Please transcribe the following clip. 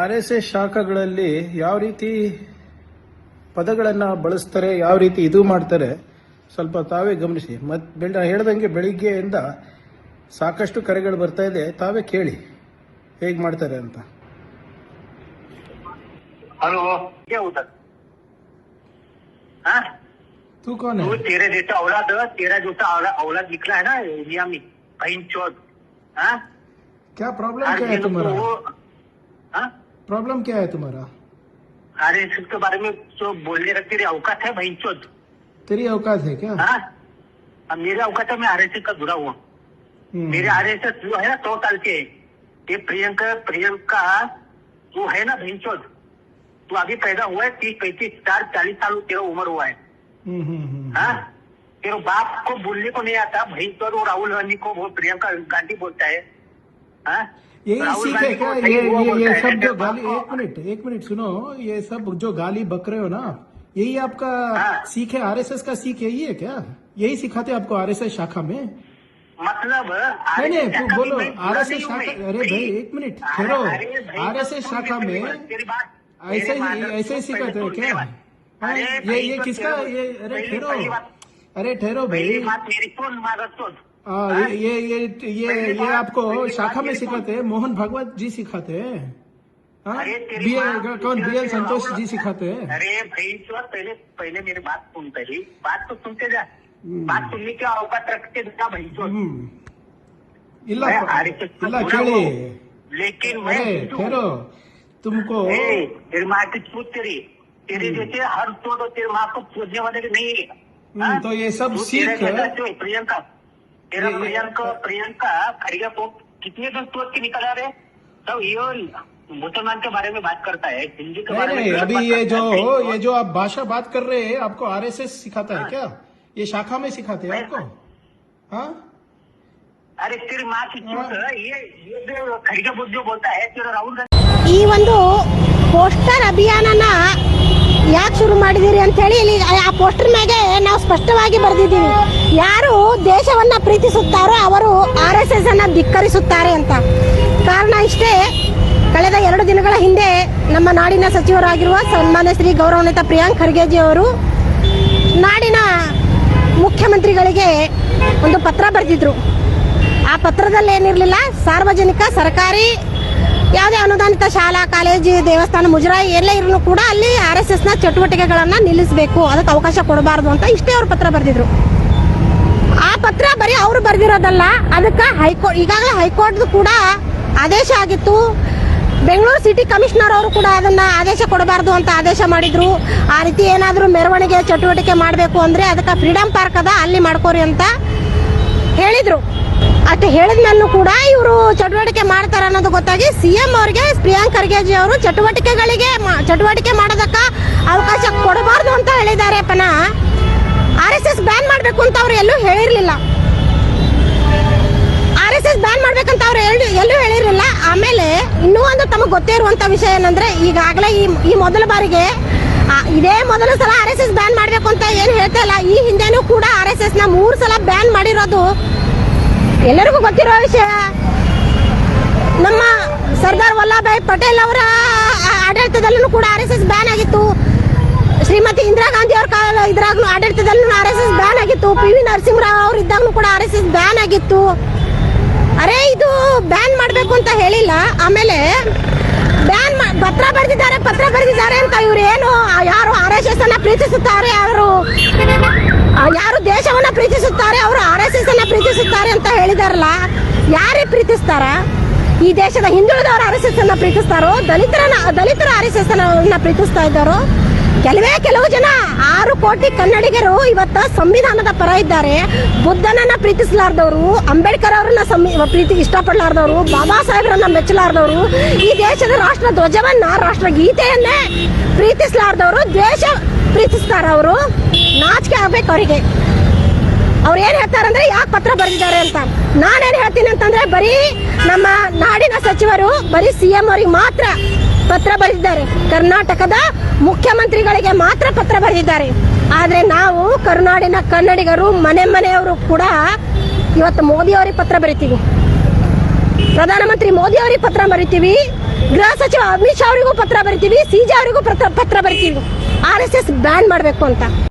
R S S ಶಾಖಗಳಲ್ಲಿ ಯಾವ ರೀತಿ ಪದಗಳನ್ನು ಬಳಸ್ತಾರೆ ಯಾವ ರೀತಿ ಇದು ಮಾಡ್ತಾರೆ ಸ್ವಲ್ಪ ತಾವೇ ಗಮನಿಸಿ ಮತ್ತು ಬೆಳ ಹೇಳ್ದಂಗೆ ಬೆಳಿಗ್ಗೆಯಿಂದ ಸಾಕಷ್ಟು ಕರೆಗಳು ಬರ್ತಾ ಇದೆ ತಾವೇ ಕೇಳಿ ಹೇಗೆ ಮಾಡ್ತಾರೆ ಅಂತ हेलो क्या होता हाँ तू कौन तू है तेरे जैसा औलाद तेरा जैसा औलाद औलाद निकला है ना इंडिया में बहन चौथ हाँ क्या प्रॉब्लम हर क्या है दिन तुम्हारा को हाँ प्रॉब्लम क्या है तुम्हारा? अरे इसके बारे में जो बोलने का तेरी औकात है बहन चौथ तेरी औकात है क्या? हाँ। मेरे औकात है मैं आर का जुड़ा हुआ। हम्म, मेरे आर एस एस जो है ना सौ साल के। ये प्रियंका प्रियंका जो है ना बहन चौथ तू अभी पैदा हुआ है तीस पैंतीस चार चालीस साल तेरा उम्र हुआ है। हम्म, हम्म। हाँ? तेरे बाप को बोलने को नहीं आता भाई तो वो राहुल गांधी को प्रियंका गांधी बोलता है। हाँ? यही सीख है क्या ये ये ये सब जो गाली एक मिनट एक मिनट सुनो ये सब जो गाली बक रहे हो ना यही आपका हाँ। सीख है आरएसएस का सीख यही है क्या? यही सिखाते आपको आरएसएस शाखा में? मतलब नहीं नहीं तू बोलो आरएसएस शाखा अरे भाई एक मिनट अरे भाई, आरएसएस शाखा में ऐसे ही ऐसे ही सिखाते हैं क्या। हाँ, ये ये किसका ये अरे ठहरो। अरे ठहरो भाई। आ, हाँ। ये ये ये ये, ये आपको शाखा में सिखाते हैं मोहन भगवत जी सिखाते हैं। हाँ? कौन? बी एल संतोष जी सिखाते हैं। अरे भाई पहले पहले मेरी बात सुन पहले। बात तो सुनते जा। हम्म। बात सुनने के अवकाश रखते जा भाई हम्म। इला चले लेकिन ठहरो तुमको तेरी माँ की छूट तेरी। तेरे हम्म। जैसे हर तो तेरी माँ को पूछने वाले नहीं हाँ? तो ये सब सीख प्रियंका तेरा ये- ये- प्रियंका प्रियंका खड़िया को कितने दिन सोच के निकल आ रहे सब ये मुसलमान के बारे में बात करता है हिंदी के नहीं बारे में नहीं गलत अभी बात ये करता जो है। भाई, ये जो आप भाषा बात कर रहे हैं आपको आरएसएस सिखाता है हाँ। क्या ये शाखा में सिखाते हैं नहीं। आपको हाँ अरे तेरी माँ की छूत ये ये जो खड़िया बुद्ध जो बोलता है तेरा राहुल गांधी ಈ ಒಂದು ಪೋಸ್ಟರ್ ಅಭಿಯಾನನ ಯಾಕೆ ಶುರು ಮಾಡಿದಿರಿ ಅಂತ ಹೇಳಿ ಇಲ್ಲಿ ಆ ಪೋಸ್ಟರ್ ಮ್ಯಾಗೆ ನಾವು ಸ್ಪಷ್ಟವಾಗಿ ಬರೆದಿದ್ದೀವಿ. ಯಾರು ದೇಶವನ್ನ ಪ್ರೀತಿಸುತ್ತಾರೋ ಅವರು ಆರ್ ಎಸ್ ಎಸ್ ಅನ್ನ ಧಿಕ್ಕರಿಸುತ್ತಾರೆ ಅಂತ. ಕಾರಣ ಇಷ್ಟೇ, ಕಳೆದ ಎರಡು ದಿನಗಳ ಹಿಂದೆ ನಮ್ಮ ನಾಡಿನ ಸಚಿವರಾಗಿರುವ ಸನ್ಮಾನ್ಯ ಶ್ರೀ ಗೌರವಾನ್ವಿತ ಪ್ರಿಯಾಂಕ್ ಖರ್ಗೆಜಿ ಅವರು ನಾಡಿನ ಮುಖ್ಯಮಂತ್ರಿಗಳಿಗೆ ಒಂದು ಪತ್ರ ಬರೆದಿದ್ರು. ಆ ಪತ್ರದಲ್ಲಿ ಏನಿರಲಿಲ್ಲ ಸಾರ್ವಜನಿಕ, ಸರ್ಕಾರಿ ಯಾವುದೇ ಅನುದಾನಿತ ಶಾಲಾ, ಕಾಲೇಜು, ದೇವಸ್ಥಾನ, ಮುಜರಾಯಿ ಎಲ್ಲೇ ಇರಲು ಕೂಡ ಅಲ್ಲಿ ಆರ್ ಎಸ್ ಎಸ್ನ ಚಟುವಟಿಕೆಗಳನ್ನು ನಿಲ್ಲಿಸಬೇಕು. ಅದಕ್ಕೆ ಅವಕಾಶ ಕೊಡಬಾರ್ದು ಅಂತ ಇಷ್ಟೇ ಅವರು ಪತ್ರ ಬರೆದಿದ್ರು. ಆ ಪತ್ರ ಬರೀ ಅವರು ಬರೆದಿರೋದಲ್ಲ. ಅದಕ್ಕೆ ಹೈಕೋರ್ಟ್ ಈಗಾಗಲೇ ಹೈಕೋರ್ಟ್ ಕೂಡ ಆದೇಶ ಆಗಿತ್ತು. ಬೆಂಗಳೂರು ಸಿಟಿ ಕಮಿಷನರ್ ಅವರು ಕೂಡ ಅದನ್ನ ಆದೇಶ ಕೊಡಬಾರ್ದು ಅಂತ ಆದೇಶ ಮಾಡಿದ್ರು. ಆ ರೀತಿ ಏನಾದರೂ ಮೆರವಣಿಗೆ, ಚಟುವಟಿಕೆ ಮಾಡಬೇಕು ಅಂದ್ರೆ ಅದಕ್ಕೆ ಫ್ರೀಡಂ ಪಾರ್ಕ್ ಅದ, ಅಲ್ಲಿ ಮಾಡ್ಕೋರಿ ಅಂತ ಹೇಳಿದ್ರು. ಅಷ್ಟು ಹೇಳಿದ್ಮೇಲೂ ಕೂಡ ಇವರು ಚಟುವಟಿಕೆ ಮಾಡ್ತಾರ ಅನ್ನೋದು ಗೊತ್ತಾಗಿ ಸಿಎಂ ಅವರಿಗೆ, ಪ್ರಿಯಾಂಕ್ ಖರ್ಗೆಜಿ ಅವರು ಚಟುವಟಿಕೆಗಳಿಗೆ ಚಟುವಟಿಕೆ ಮಾಡೋದಕ್ಕ ಅವಕಾಶ ಕೊಡಬಾರ್ದು ಅಂತ ಹೇಳಿದ್ದಾರೆ ಪನ ಆರ್ ಎಸ್ ಎಸ್ ಬ್ಯಾನ್ ಮಾಡಬೇಕು ಅಂತ ಅವ್ರು ಎಲ್ಲೂ ಹೇಳಿರ್ಲಿಲ್ಲ. ಆರ್ ಎಸ್ ಎಸ್ ಬ್ಯಾನ್ ಮಾಡ್ಬೇಕಂತ ಅವ್ರು ಹೇಳಿ ಎಲ್ಲೂ ಹೇಳಿರಲಿಲ್ಲ. ಆಮೇಲೆ ಇನ್ನೂ ಒಂದು ತಮಗೆ ಗೊತ್ತೇ ಇರುವಂತ ವಿಷಯ ಏನಂದ್ರೆ ಈಗಾಗಲೇ ಈ ಈ ಮೊದಲ ಬಾರಿಗೆ ಇದೇ ಮೊದಲ ಸಲ ಆರ್ ಎಸ್ ಎಸ್ ಬ್ಯಾನ್ ಮಾಡ್ಬೇಕು ಅಂತ ಏನು ಹೇಳ್ತಾ ಇಲ್ಲ. ಈ ಹಿಂದೆನೂ ಕೂಡ ಆರ್ ಎಸ್ ಎಸ್ನ ಮೂರು ಸಲ ಬ್ಯಾನ್ ಮಾಡಿರೋದು ಎಲ್ಲರಿಗೂ ಗೊತ್ತಿರೋ ವಿಷಯ. ನಮ್ಮ ಸರ್ದಾರ್ ವಲ್ಲಭಾಯ್ ಪಟೇಲ್ ಅವರ ಆಡಳಿತದಲ್ಲೂ ಕೂಡ ಆರ್ ಎಸ್ ಎಸ್ ಬ್ಯಾನ್ ಆಗಿತ್ತು. ಶ್ರೀಮತಿ ಇಂದಿರಾ ಗಾಂಧಿ ಅವರ ಕಾಲ ಇದ್ರಾಗ್ಲೂ ಆಡಳಿತದಲ್ಲೂ ಆರ್ ಎಸ್ ಎಸ್ ಬ್ಯಾನ್ ಆಗಿತ್ತು. ಪಿ ವಿ ನರಸಿಂಹರಾವ್ ಅವ್ರು ಇದ್ದಾಗ್ಲೂ ಕೂಡ ಆರ್ ಎಸ್ ಎಸ್ ಬ್ಯಾನ್ ಆಗಿತ್ತು. ಅರೆ, ಇದು ಬ್ಯಾನ್ ಮಾಡಬೇಕು ಅಂತ ಹೇಳಿಲ್ಲ. ಆಮೇಲೆ ಬ್ಯಾನ್ ಪತ್ರ ಬರೆದಿದ್ದಾರೆ ಪತ್ರ ಬರೆದಿದ್ದಾರೆ ಅಂತ ಇವ್ರು ಏನು ಯಾರು ಆರ್ ಎಸ್ ಎಸ್ ಅನ್ನ ಪ್ರೀತಿಸುತ್ತಾರೆ ಅವರು ಯಾರು ದೇಶವನ್ನ ಪ್ರೀತಿಸುತ್ತಾರೆ, ಅವರು ಆರ್ ಪ್ರೀತಿಸುತ್ತಾರೆ ಅಂತ ಹೇಳಿದಾರಲ್ಲ, ಯಾರೇ ಪ್ರೀತಿಸ್ತಾರ? ಈ ದೇಶದ ಹಿಂದುಳಿದವರ ಆರ್ ಎಸ್ ಎಸ್ ಅನ್ನ ಪ್ರೀತಿಸ್ತಾರೋ, ದಲಿತರನ್ನ, ದಲಿತರ ಆರ್ ಎಸ್ ಎಸ್ ಅನ್ನ ಪ್ರೀತಿಸ್ತಾ ಇದ್ದಾರೋ? ಕೆಲವೇ ಕೆಲವು ಜನ ಆರು ಕೋಟಿ ಕನ್ನಡಿಗರು ಇವತ್ತ ಸಂವಿಧಾನದ ಪರ ಇದ್ದಾರೆ. ಬುದ್ಧನನ್ನ ಪ್ರೀತಿಸಲಾರ್ದವರು, ಅಂಬೇಡ್ಕರ್ ಅವರನ್ನ ಪ್ರೀತಿ ಇಷ್ಟಪಡಲಾರ್ದವರು, ಬಾಬಾ ಸಾಹೇಬ್ರನ್ನ ಮೆಚ್ಚಲಾರ್ದವರು, ಈ ದೇಶದ ರಾಷ್ಟ್ರ ಧ್ವಜವನ್ನ, ರಾಷ್ಟ್ರ ಗೀತೆಯನ್ನೇ ಪ್ರೀತಿಸಲಾರ್ದವರು ದ್ವೇಷ ಪ್ರೀತಿಸ್ತಾರ ಅವರು. ನಾಚಿಕೆ ಆಗ್ಬೇಕು ಅವರಿಗೆ. ಅವ್ರು ಏನ್ ಹೇಳ್ತಾರಂದ್ರೆ, ಯಾಕೆ ಪತ್ರ ಬರೆದಿದ್ದಾರೆ ಅಂತ. ನಾನೇನ್ ಹೇಳ್ತೀನಿ ಅಂತಂದ್ರೆ, ಬರೀ ನಮ್ಮ ನಾಡಿನ ಸಚಿವರು, ಬರೀ ಸಿ ಎಂ ಅವರಿಗೆ ಮಾತ್ರ ಪತ್ರ ಬರೆದಿದ್ದಾರೆ. ಕರ್ನಾಟಕದ ಮುಖ್ಯಮಂತ್ರಿಗಳಿಗೆ ಮಾತ್ರ ಪತ್ರ ಬರೆದಿದ್ದಾರೆ. ಆದ್ರೆ ನಾವು ಕರುನಾಡಿನ ಕನ್ನಡಿಗರು, ಮನೆ ಮನೆಯವರು ಕೂಡ ಇವತ್ತು ಮೋದಿ ಅವರಿಗೆ ಪತ್ರ ಬರಿತೀವಿ. ಪ್ರಧಾನಮಂತ್ರಿ ಮೋದಿ ಅವರಿಗೆ ಪತ್ರ ಬರಿತೀವಿ. ಗೃಹ ಸಚಿವ ಅಮಿತ್ ಶಾ ಅವರಿಗೂ ಪತ್ರ ಬರಿತೀವಿ. ಸಿಜೆ ಅವರಿಗೂ ಪತ್ರ ಪತ್ರ ಬರಿತೀವಿ. ಆರ್ ಎಸ್ ಎಸ್ ಬ್ಯಾನ್ ಮಾಡಬೇಕು ಅಂತ.